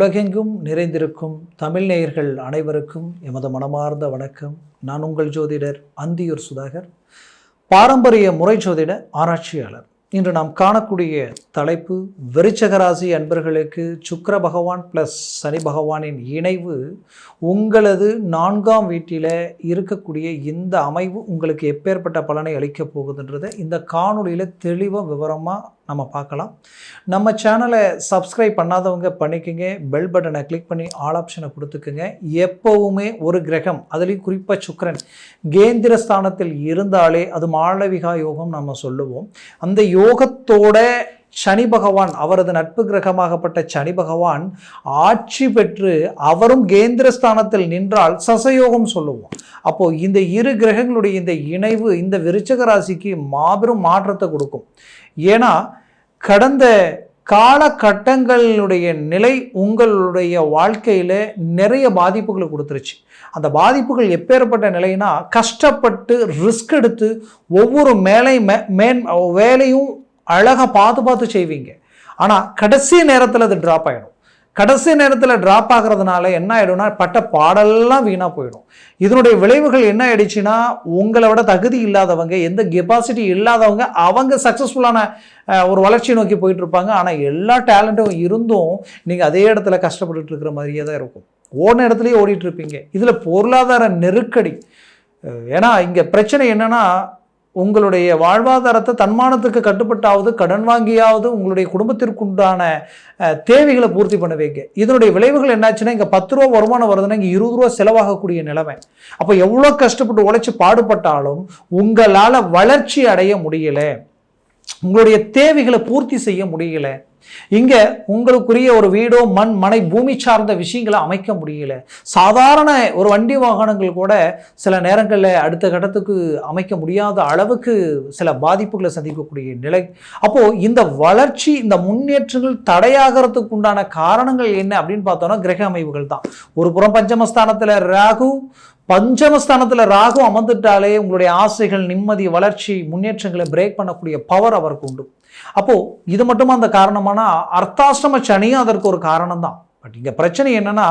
உலகெங்கும் நிறைந்திருக்கும் தமிழ் நேயர்கள் அனைவருக்கும் எமது மனமார்ந்த வணக்கம். நான் உங்கள் ஜோதிடர் அந்தியூர் சுதாகர் பாரம்பரிய முறை ஜோதிட ஆராய்ச்சியாளர். இன்று நாம் காணக்கூடிய தலைப்பு வெறிச்சகராசி அன்பர்களுக்கு சுக்கர பகவான் ப்ளஸ் சனி பகவானின் இணைவு உங்களது நான்காம் வீட்டில் இருக்கக்கூடிய இந்த அமைவு உங்களுக்கு எப்பேற்பட்ட பலனை அளிக்கப் போகுதுன்றதை இந்த காணொளியில் தெளிவாக விவரமாக நம்ம பார்க்கலாம். நம்ம சேனலை சப்ஸ்கிரைப் பண்ணாதவங்க பண்ணிக்கோங்க. பெல் பட்டனை கிளிக் பண்ணி ஆல் ஆப்ஷனை கொடுத்துக்குங்க. எப்போவுமே ஒரு கிரகம் அதுலேயும் குறிப்பாக சுக்கரன் கேந்திர ஸ்தானத்தில் இருந்தாலே அது மாளவிகா யோகம் நம்ம சொல்லுவோம். அந்த யோகத்தோட சனி பகவான் அவரது நட்பு கிரகமாகப்பட்ட சனி பகவான் ஆட்சி பெற்று அவரும் கேந்திர ஸ்தானத்தில் நின்றால் சசயோகம் சொல்லுவோம். அப்போ இந்த இரு கிரகங்களுடைய இந்த இணைவு இந்த விருச்சக ராசிக்கு மாபெரும் மாற்றத்தை கொடுக்கும். ஏன்னா கடந்த காலகட்டங்களுடைய நிலை உங்களுடைய வாழ்க்கையில் நிறைய பாதிப்புகளை கொடுத்துருச்சு. அந்த பாதிப்புகள் எப்பேற்பட்ட நிலைனா கஷ்டப்பட்டு ரிஸ்க் எடுத்து ஒவ்வொரு மேலை மே- மேன் வேலையும் அழகாக பார்த்து பார்த்து செய்வீங்க. ஆனால் கடைசி நேரத்தில் அது ட்ராப் ஆகிடும் கடைசி நேரத்தில் ட்ராப் ஆகிறதுனால என்ன ஆகிடும்னா பட்ட பாடெல்லாம் வீணாக போயிடும். இதனுடைய விளைவுகள் என்ன ஆயிடுச்சுன்னா உங்களை விட தகுதி இல்லாதவங்க எந்த கெப்பாசிட்டி இல்லாதவங்க அவங்க சக்ஸஸ்ஃபுல்லான ஒரு வளர்ச்சி நோக்கி போயிட்டு இருப்பாங்க. ஆனால் எல்லா டேலண்ட்டும் இருந்தும் நீங்கள் அதே இடத்துல கஷ்டப்பட்டுட்டு இருக்கிற மாதிரியே தான் இருக்கும். ஓன இடத்துலையே ஓடிட்டு இருப்பீங்க. இதில் பொருளாதார நெருக்கடி. ஏன்னா இங்கே பிரச்சனை என்னென்னா உங்களுடைய வாழ்வாதாரத்தை தன்மானத்துக்கு கட்டுப்பட்டாவது கடன் வாங்கியாவது உங்களுடைய குடும்பத்திற்குண்டான தேவைகளை பூர்த்தி பண்ண வைங்க இதனுடைய விளைவுகள் என்னாச்சுன்னா இங்கே பத்து ரூபா வருமானம் வருதுன்னா இங்கே இருபது ரூபா செலவாகக்கூடிய நிலைமை. அப்போ எவ்வளோ கஷ்டப்பட்டு உழைச்சி பாடுபட்டாலும் உங்களால் வளர்ச்சி அடைய முடியல. உங்களுடைய தேவைகளை பூர்த்தி செய்ய முடியல. இங்கே உங்களுக்குரிய ஒரு வீடோ மண் மனை பூமி சார்ந்த விஷயங்களை அமைக்க முடியல. சாதாரண ஒரு வண்டி வாகனங்கள் கூட சில நேரங்களில் அடுத்த கட்டத்துக்கு அமைக்க முடியாத அளவுக்கு சில பாதிப்புகளை சந்திக்கக்கூடிய நிலை. அப்போது இந்த வளர்ச்சி இந்த முன்னேற்றங்கள் தடையாகிறதுக்கு உண்டான காரணங்கள் என்ன அப்படின்னு பார்த்தோம்னா கிரக அமைவுகள் தான். ஒரு புறம் பஞ்சமஸ்தானத்தில் ராகு பஞ்சமஸ்தானத்தில் ராகு அமர்ந்துட்டாலே உங்களுடைய ஆசைகள் நிம்மதி வளர்ச்சி முன்னேற்றங்களை பிரேக் பண்ணக்கூடிய பவர் அவருக்கு உண்டு. அப்போ இது மட்டுமா அந்த காரணமானா அர்த்தாஷ்டம சனியும் அதற்கு ஒரு காரணம் தான் பட் இங்கே பிரச்சனை என்னன்னா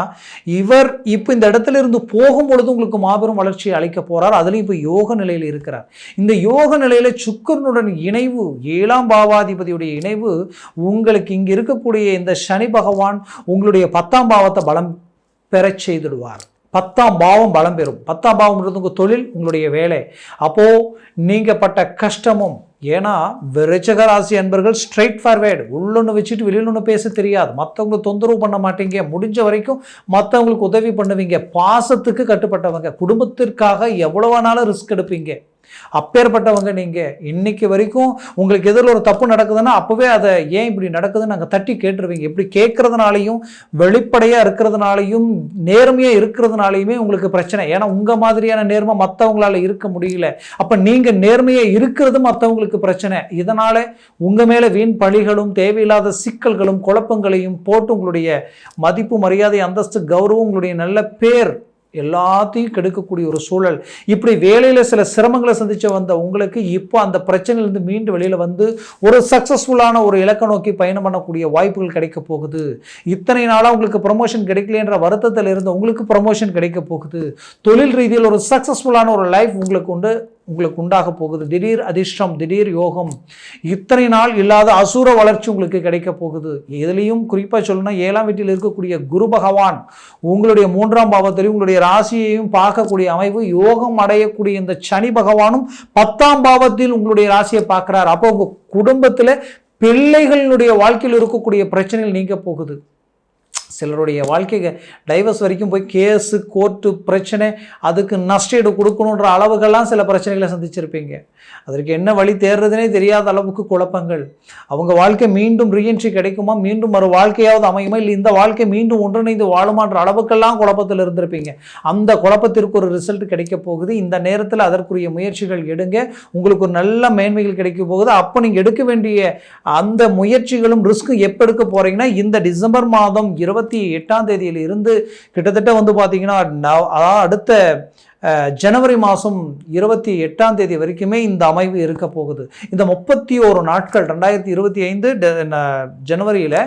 இவர் இப்போ இந்த இடத்துல இருந்து போகும் பொழுது உங்களுக்கு மாபெரும் வளர்ச்சியை அளிக்க போறார். அதுலேயும் இப்போ யோக நிலையில் இருக்கிறார். இந்த யோக நிலையில சுக்கரனுடன் இணைவு ஏழாம் பாவாதிபதியுடைய இணைவு உங்களுக்கு இங்க இருக்கக்கூடிய இந்த சனி பகவான் உங்களுடைய பத்தாம் பாவத்தை பலம் பெறச் செய்திடுவார். பத்தாம் பாவம் பலம் பெறும். பத்தாம் பாவம்ன்றது உங்கள் தொழில் உங்களுடைய வேலை. அப்போது நீங்கள் பட்ட கஷ்டமும் ஏன்னா விருச்சக ராசி அன்பர்கள் ஸ்ட்ரைட் ஃபார்வேர்டு உள்ளொன்று வச்சுட்டு வெளியில் ஒன்று பேச தெரியாது. மற்றவங்களை தொந்தரவு பண்ண மாட்டீங்க. முடிஞ்ச வரைக்கும் மற்றவங்களுக்கு உதவி பண்ணுவீங்க. பாசத்துக்கு கட்டுப்பட்டவங்க. குடும்பத்திற்காக எவ்வளவானாலும் ரிஸ்க் எடுப்பீங்க. அப்பேற்பட்டவங்க நீங்கள் இன்னைக்கு வரைக்கும் உங்களுக்கு எதிரில் ஒரு தப்பு நடக்குதுன்னா அப்போவே அதை ஏன் இப்படி நடக்குதுன்னு நாங்கள் தட்டி கேட்டுருவீங்க. இப்படி கேட்குறதுனாலையும் வெளிப்படையாக இருக்கிறதுனாலையும் நேர்மையாக இருக்கிறதுனாலையுமே உங்களுக்கு பிரச்சனை. ஏன்னா உங்கள் மாதிரியான நேர்மை மற்றவங்களால இருக்க முடியல. அப்போ நீங்கள் நேர்மையாக இருக்கிறது மற்றவங்களுக்கு பிரச்சனை. இதனால் உங்கள் மேலே வீண் பழிகளும் தேவையில்லாத சிக்கல்களும் குழப்பங்களையும் போட்டு உங்களுடைய மதிப்பு மரியாதை அந்தஸ்து கௌரவம் உங்களுடைய நல்ல பேர் எல்லாத்தையும் கெடுக்கக்கூடிய ஒரு சூழல். இப்படி வேலையில் சில சிரமங்களை சந்தித்து வந்த உங்களுக்கு இப்போ அந்த பிரச்சனையிலேருந்து மீண்டு வெளியில் வந்து ஒரு சக்ஸஸ்ஃபுல்லான ஒரு இலக்கை நோக்கி பயணம் பண்ணக்கூடிய வாய்ப்புகள் கிடைக்க போகுது. இத்தனை நாளாக உங்களுக்கு ப்ரமோஷன் கிடைக்கலன்ற வருத்தத்தில் இருந்து உங்களுக்கு ப்ரமோஷன் கிடைக்க போகுது. தொழில் ரீதியில் ஒரு சக்ஸஸ்ஃபுல்லான ஒரு லைஃப் உங்களுக்கு உண்டு. உங்களுக்கு உண்டாக போகுது. திடீர் அதிர்ஷ்டம் திடீர் யோகம். இத்தனை நாள் இல்லாத அசுர வளர்ச்சி உங்களுக்கு கிடைக்க போகுது. எதுலேயும் குறிப்பாக சொல்லணும்னா ஏழாம் வீட்டில் இருக்கக்கூடிய குரு பகவான் உங்களுடைய மூன்றாம் பாவத்திலையும் உங்களுடைய ராசியையும் பார்க்கக்கூடிய அமைவு யோகம் அடையக்கூடிய இந்த சனி பகவானும் பத்தாம் பாவத்தில் உங்களுடைய ராசியை பார்க்குறார். அப்போ உங்கள் குடும்பத்தில் பிள்ளைகளுடைய வாழ்க்கையில் இருக்கக்கூடிய பிரச்சனைகள் நீங்க போகுது. சிலருடைய வாழ்க்கைக்கு டைவர்ஸ் வரைக்கும் போய் கேஸு கோர்ட்டு பிரச்சனை அதுக்கு நஷ்டீடு கொடுக்கணுன்ற அளவுகள்லாம் சில பிரச்சனைகளை சந்திச்சிருப்பீங்க. அதற்கு என்ன வழி தேர்றதுனே தெரியாத அளவுக்கு குழப்பங்கள். அவங்க வாழ்க்கை மீண்டும் ரீஎன்ட்ரி கிடைக்குமா? மீண்டும் ஒரு வாழ்க்கையாவது அமையுமா? இல்லை இந்த வாழ்க்கை மீண்டும் ஒன்றிணைந்து வாழுமான்ற அளவுக்கெல்லாம் குழப்பத்தில் இருந்திருப்பீங்க. அந்த குழப்பத்திற்கு ஒரு ரிசல்ட் கிடைக்க போகுது. இந்த நேரத்தில் அதற்குரிய முயற்சிகள் எடுங்க. உங்களுக்கு ஒரு நல்ல மேன்மைகள் கிடைக்க போகுது. அப்போ நீங்கள் எடுக்க வேண்டிய அந்த முயற்சிகளும் ரிஸ்க்கும் எப்போ எடுக்க போகிறீங்கன்னா இந்த டிசம்பர் மாதம் இருபத்தி எட்டாம் தேதியில் இருந்து கிட்டத்தட்ட வந்து பார்த்தீங்கன்னா அதாவது அடுத்த ஜனவரி மாதம் இருபத்தி எட்டாம் தேதி வரைக்குமே இந்த அமைவு இருக்க போகுது. இந்த முப்பத்தி ஓரு நாட்கள் ரெண்டாயிரத்தி இருபத்தி ஐந்து ஜனவரியில்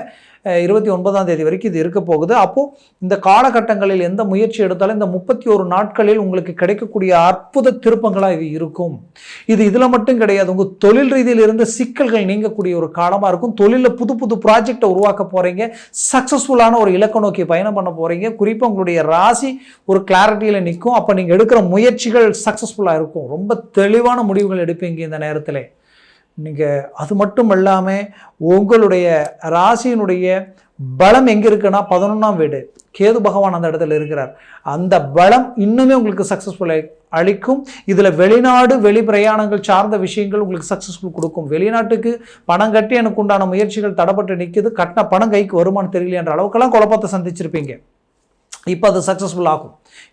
இருபத்தி ஒன்பதாம் தேதி வரைக்கும் இது இருக்க போகுது. அப்போது இந்த காலகட்டங்களில் எந்த முயற்சி எடுத்தாலும் இந்த முப்பத்தி ஒரு நாட்களில் உங்களுக்கு கிடைக்கக்கூடிய அற்புத திருப்பங்களாக இது இருக்கும். இது இதில் மட்டும் கிடையாது. உங்கள் தொழில் ரீதியில் இருந்த சிக்கல்கள் நீங்கக்கூடிய ஒரு காலமாக இருக்கும். தொழிலில் புது புது ப்ராஜெக்டை உருவாக்க போகிறீங்க சக்ஸஸ்ஃபுல்லான ஒரு இலக்க நோக்கி பயணம் பண்ண போகிறீங்க குறிப்பாக உங்களுடைய ராசி ஒரு கிளாரிட்டியில் நிற்கும் அப்போ நீங்கள் எடுக்கிற முயற்சிகள் சக்ஸஸ்ஃபுல்லாக இருக்கும். ரொம்ப தெளிவான முடிவுகள் எடுப்பீங்க இந்த நேரத்தில். நீங்கள் அது மட்டும் இல்லாமல் உங்களுடைய ராசியினுடைய பலம் எங்கே இருக்குன்னா பதினொன்றாம் வீடு. கேது பகவான் அந்த இடத்துல இருக்கிறார். அந்த பலம் இன்னுமே உங்களுக்கு சக்ஸஸ்ஃபுல் அளிக்கும். இதில் வெளிநாடு வெளி பிரயாணங்கள் சார்ந்த விஷயங்கள் உங்களுக்கு சக்ஸஸ்ஃபுல் கொடுக்கும். வெளிநாட்டுக்கு பணம் கட்டி எனக்கு உண்டான முயற்சிகள் தடப்பட்டு நிற்கிது கட்டின பணம் கைக்கு வருமானு தெரியல என்ற அளவுக்கெல்லாம் குழப்பத்தை சந்திச்சிருப்பீங்க. இப்போ அது சக்ஸஸ்ஃபுல் ஆகும்.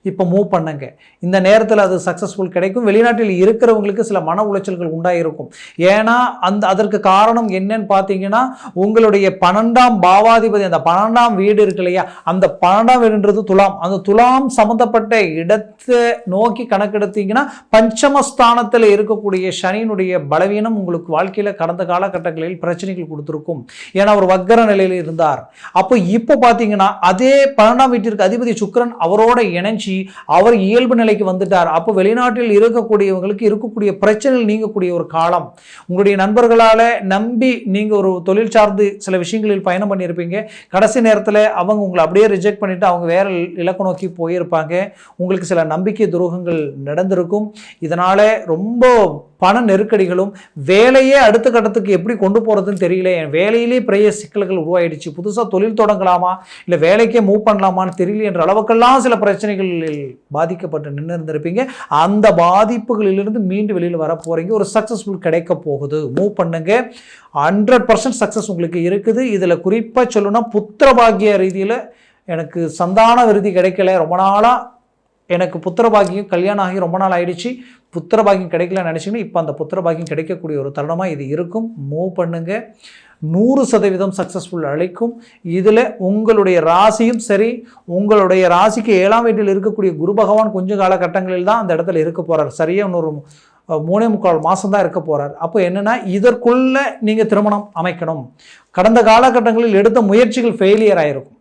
இப்போ மூவ் பண்ணுங்க. இந்த நேரத்தில் அது சக்ஸஸ்ஃபுல் கிடைக்கும். வெளிநாட்டில் இருக்கிறவங்களுக்கு சில மன உளைச்சல்கள் உண்டாயிருக்கும். ஏன்னா அந்த அதற்கு காரணம் என்னன்னு பார்த்தீங்கன்னா உங்களுடைய பன்னெண்டாம் பாவாதிபதி அந்த பன்னெண்டாம் வீடு இருக்கு இல்லையா? அந்த பன்னெண்டாம் வீடுன்றது துலாம். அந்த துலாம் சம்மந்தப்பட்ட இடத்தை நோக்கி கணக்கெடுத்தீங்கன்னா பஞ்சமஸ்தானத்தில் இருக்கக்கூடிய சனியினுடைய பலவீனம் உங்களுக்கு வாழ்க்கையில் கடந்த காலகட்டங்களில் பிரச்சனைகள் கொடுத்துருக்கும். ஏன்னா அவர் வக்கர நிலையில் இருந்தார். அப்போ இப்போ பார்த்தீங்கன்னா அதே பன்னெண்டாம் வீட்டிற்கு அதிபதி சுக்கரன் அவரோட இணைஞ்சி அவர் இயல்பு நிலைக்கு வந்துட்டார். அப்போ வெளிநாட்டில் இருக்கக்கூடியவங்களுக்கு இருக்கக்கூடிய பிரச்சனைகள் நீங்கக்கூடிய ஒரு காலம். உங்களுடைய நண்பர்களால் நம்பி நீங்கள் ஒரு தொழில் சார்ந்து சில விஷயங்களில் பயணம் பண்ணியிருப்பீங்க. கடைசி நேரத்தில் அவங்க உங்களை அப்படியே ரிஜெக்ட் பண்ணிவிட்டு அவங்க வேறு இலக்கு நோக்கி போயிருப்பாங்க. உங்களுக்கு சில நம்பிக்கை துரோகங்கள் நடந்திருக்கும். இதனால் ரொம்ப பண நெருக்கடிகளும் வேலையே அடுத்த கட்டத்துக்கு எப்படி கொண்டு போகிறதுன்னு தெரியல. என் வேலையிலே பெரிய சிக்கல்கள் உருவாயிடுச்சு. புதுசாக தொழில் தொடங்கலாமா? இல்லை வேலைக்கே மூவ் பண்ணலாமான்னு தெரியல என்ற அளவுக்கெல்லாம் சில பிரச்சனைகளில் பாதிக்கப்பட்டு நின்று இருந்திருப்பீங்க அந்த பாதிப்புகளிலிருந்து மீண்டு வெளியில் வர போகிறீங்க ஒரு சக்ஸஸ்ஃபுல் கிடைக்க போகுது. மூவ் பண்ணுங்க. ஹண்ட்ரட் பர்சன்ட் சக்ஸஸ் உங்களுக்கு இருக்குது. இதில் குறிப்பாக சொல்லணும்னா புத்திரபாகிய ரீதியில் எனக்கு சந்தான விருதி கிடைக்கல. ரொம்ப நாளாக எனக்கு புத்திரபாகியம் கல்யாணம் ஆகி ரொம்ப நாள் ஆயிடுச்சு. புத்திரபாகியம் கிடைக்கலன்னு நினச்சிங்கன்னா இப்போ அந்த புத்திரபாகியம் கிடைக்கக்கூடிய ஒரு தருணமாக இது இருக்கும். மூவ் பண்ணுங்க. நூறு சதவீதம் சக்ஸஸ்ஃபுல் அழைக்கும். இதில் உங்களுடைய ராசியும் சரி உங்களுடைய ராசிக்கு ஏழாம் வீட்டில் இருக்கக்கூடிய குரு பகவான் கொஞ்சம் காலகட்டங்களில் தான் அந்த இடத்துல இருக்க போகிறார் சரியாக இன்னொரு மூணே முக்கால் மாதம் தான் இருக்க போகிறார் அப்போ என்னென்னா இதற்குள்ளே நீங்கள் திருமணம் அமைக்கணும். கடந்த காலகட்டங்களில் எடுத்த முயற்சிகள் ஃபெயிலியர் ஆகிருக்கும்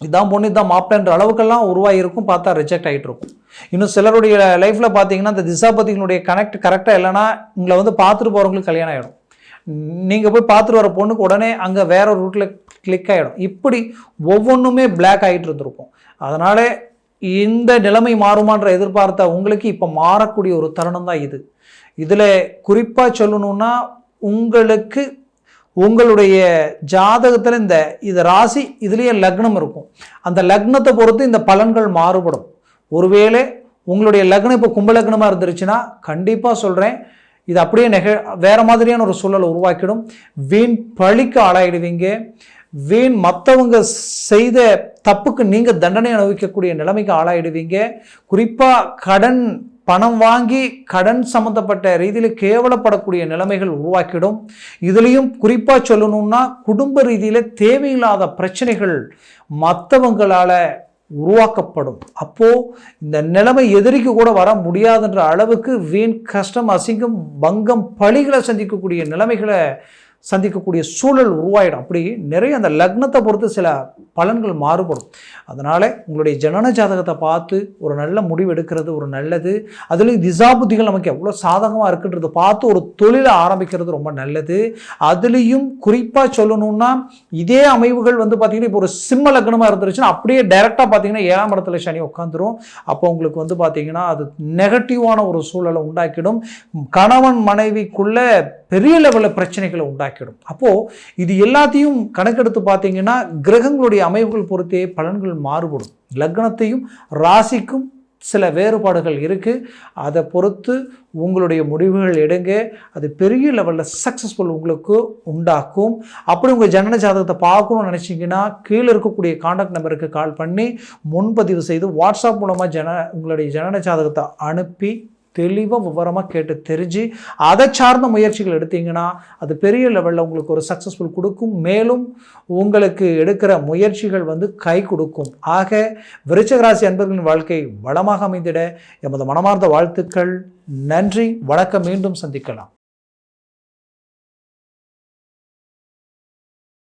இதான் பொண்ணு இதான் மாப்பிள்ளைன்ற அளவுக்கெல்லாம் உருவாகிருக்கும் பார்த்தா ரிஜெக்ட் ஆகிட்டு இருக்கும் இன்னும் சிலருடைய லைஃப்பில் பார்த்தீங்கன்னா இந்த திசாபதிகளுடைய கனெக்ட் கரெக்டாக இல்லைன்னா உங்களை வந்து பார்த்துட்டு போகிறவங்களுக்கு கல்யாணம் ஆகிடும் நீங்கள் போய் பார்த்துட்டு வர பொண்ணுக்கு உடனே அங்கே வேற ஒரு ரூட்டில் கிளிக் ஆகிடும் இப்படி ஒவ்வொன்றுமே பிளாக் ஆகிட்டு இருந்திருக்கும். அதனால் இந்த நிலைமை மாறுமான்ற எதிர்பார்த்த உங்களுக்கு இப்போ மாறக்கூடிய ஒரு தருணம் தான் இது. இதில் குறிப்பாக சொல்லணுன்னா உங்களுக்கு உங்களுடைய ஜாதகத்தில் இந்த இது ராசி இதுலேயே லக்னம் இருக்கும். அந்த லக்னத்தை பொறுத்து இந்த பலன்கள் மாறுபடும். ஒருவேளை உங்களுடைய லக்னம் இப்போ கும்பலக்னமாக இருந்துருச்சுன்னா கண்டிப்பாக சொல்கிறேன் இது அப்படியே நெக வேறு மாதிரியான ஒரு சூழலை உருவாக்கிடும். வீண் பழிக்கு ஆளாயிடுவீங்க. வீண் மற்றவங்க செய்த தப்புக்கு நீங்கள் தண்டனை அனுபவிக்கக்கூடிய நிலைமைக்கு ஆளாயிடுவீங்க. குறிப்பாக கடன் பணம் வாங்கி கடன் சம்மந்தப்பட்ட ரீதியில் கேவலப்படக்கூடிய நிலைமைகள் உருவாக்கிடும். இதுலேயும் குறிப்பாக சொல்லணும்னா குடும்ப ரீதியில் தேவையில்லாத பிரச்சனைகள் மற்றவங்களால் உருவாக்கப்படும். அப்போது இந்த நிலைமை எதிரிக்கு கூட வர முடியாதுன்ற அளவுக்கு வீண் கஷ்டம் அசிங்கம் பங்கம் பழிகளை சந்திக்கக்கூடிய நிலைமைகளை சந்திக்கக்கூடிய சூழல் உருவாயிடும். அப்படி நிறைய அந்த லக்னத்தை பொறுத்து சில பலன்கள் மாறுபடும். அதனால் உங்களுடைய ஜனன ஜாதகத்தை பார்த்து ஒரு நல்ல முடிவு எடுக்கிறது ஒரு நல்லது. அதுலேயும் திசாபுத்திகள் நமக்கு எவ்வளோ சாதகமாக இருக்குன்றது பார்த்து ஒரு தொழிலை ஆரம்பிக்கிறது ரொம்ப நல்லது. அதுலேயும் குறிப்பாக சொல்லணும்னா இதே அமைவுகள் வந்து பார்த்திங்கன்னா இப்போ ஒரு சிம்ம லக்னமாக இருந்துருச்சுன்னா அப்படியே டைரெக்டாக பார்த்தீங்கன்னா ஏழாம் இடத்துல சனி உட்காந்துரும் அப்போ உங்களுக்கு வந்து பார்த்திங்கன்னா அது நெகட்டிவான ஒரு சூழலை உண்டாக்கிடும். கணவன் மனைவிக்குள்ளே பெரிய லெவலில் பிரச்சனைகளை உண்டாக்கிடும். அப்போது இது எல்லாத்தையும் கணக்கெடுத்து பார்த்தீங்கன்னா கிரகங்களுடைய அமைவுகள் பொறுத்தே பலன்கள் மாறுபடும். லக்னத்தையும் ராசிக்கும் சில வேறுபாடுகள் இருக்குது அதை பொறுத்து உங்களுடைய முடிவுகள் எடுங்க. அது பெரிய லெவலில் சக்ஸஸ்ஃபுல் உங்களுக்கு உண்டாக்கும். அப்படி உங்கள் ஜனன ஜாதகத்தை பார்க்கணும்னு நினச்சிங்கன்னா கீழே இருக்கக்கூடிய காண்டாக்ட் நம்பருக்கு கால் பண்ணி முன்பதிவு செய்து வாட்ஸ்அப் மூலமாக ஜன உங்களுடைய ஜனன ஜாதகத்தை அனுப்பி தெளிவாக விவரமாக கேட்டு தெரிஞ்சு அதை சார்ந்த முயற்சிகள் எடுத்தீங்கன்னா அது பெரிய லெவலில் உங்களுக்கு ஒரு சக்ஸஸ்ஃபுல் கொடுக்கும். மேலும் உங்களுக்கு எடுக்கிற முயற்சிகள் வந்து கை கொடுக்கும். ஆக விருச்சகராசி அன்பர்களின் வாழ்க்கை வளமாக அமைந்திட. எமது மனமார்ந்த வாழ்த்துக்கள். நன்றி. வணக்கம். மீண்டும் சந்திக்கலாம்.